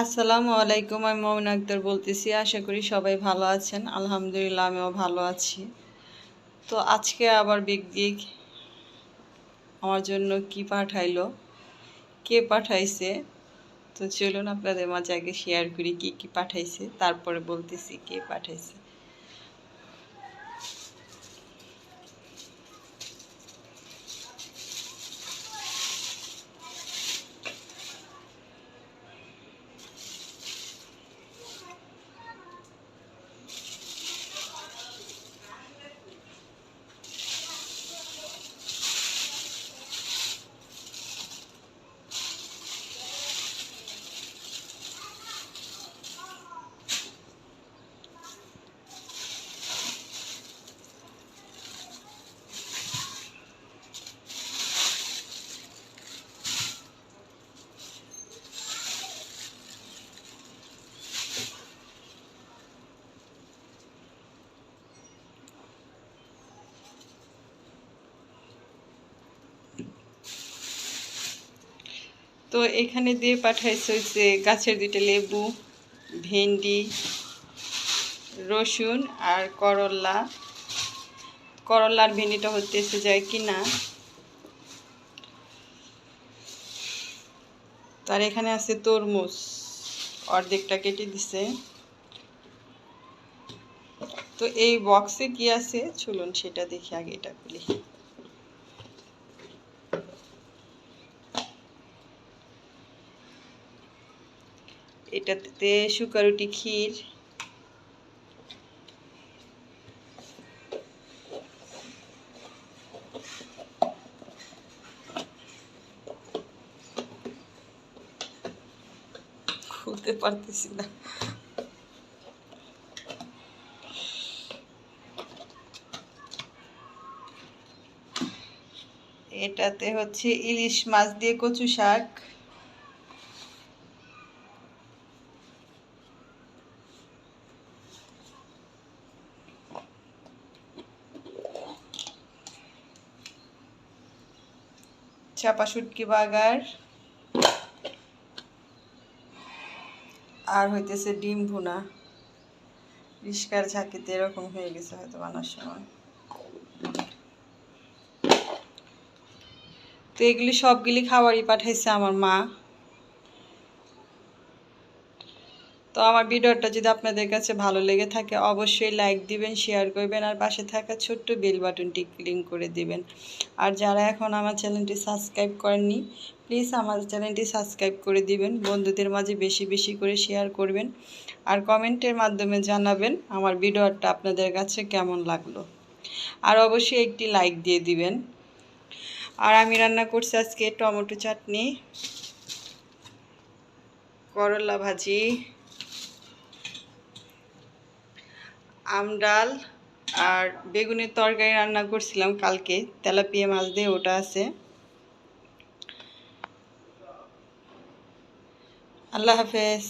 আসসালামু আলাইকুম, আমি মমিন আক্তার বলতেছি। আশা করি সবাই ভালো আছেন। আলহামদুলিল্লাহ, আমিও ভালো আছি। তো আজকে আবার বিগ দিক আমার জন্য কি পাঠাইলো? কে পাঠাইছে? তো চলুন আপনাদের মাঝে আগে শেয়ার করি, কি কি পাঠাইছে? তারপরে বলতেছি কে পাঠাইছে। তো এখানে দিয়ে পাঠাইছে হচ্ছে গাছের দুইটা লেবু, ভেন্ডি, রসুন আর করল্লা করল্লার ভেন্ডিটা হতেছে যায় কি না তার এখানে আছে তরমুজ। অর্ধেকটা কেটে দিছে। তো এই বক্সে কি আছে? চলুন সেটা দেখি, আগে এটা খুলি। এটাতে শুকারুটি ক্ষীর। খুলতে পারতেছি না। এটাতে হচ্ছে ইলিশ মাছ দিয়ে কচু শাক। চাপা শুটকি বাগার। আর হইতেছে ডিম ভুনা। রিস্কার ঝাঁকিতে এরকম হয়ে গেছে হয়তো বানার সময়। তো এগুলি সবগুলি খাবারই পাঠাইছে আমার মা তো আমার ভিডিওটা যদি আপনাদের কাছে ভালো লেগে থাকে, অবশ্যই লাইক দিবেন, শেয়ার করবেন আর পাশে থাকা ছোট্ট বেল বাটনটি ক্লিক করে দিবেন। আর যারা এখন আমার চ্যানেলটি সাবস্ক্রাইব করেননি, প্লিজ আমার চ্যানেলটি সাবস্ক্রাইব করে দিবেন, বন্ধুদের মাঝে বেশি বেশি করে শেয়ার করবেন আর কমেন্টের মাধ্যমে জানাবেন আমার ভিডিওটা আপনাদের কাছে কেমন লাগল। আর অবশ্যই একটি লাইক দিয়ে দিবেন। আর আমি রান্না করছি আজকে টমেটো চাটনি, করলা ভাজি। আমডাল আর বেগুনের তরকারি রান্না করছিলাম কালকে। তেলাপিয়া মাছ দিয়ে ওটা আছে। আল্লাহ হাফেজ।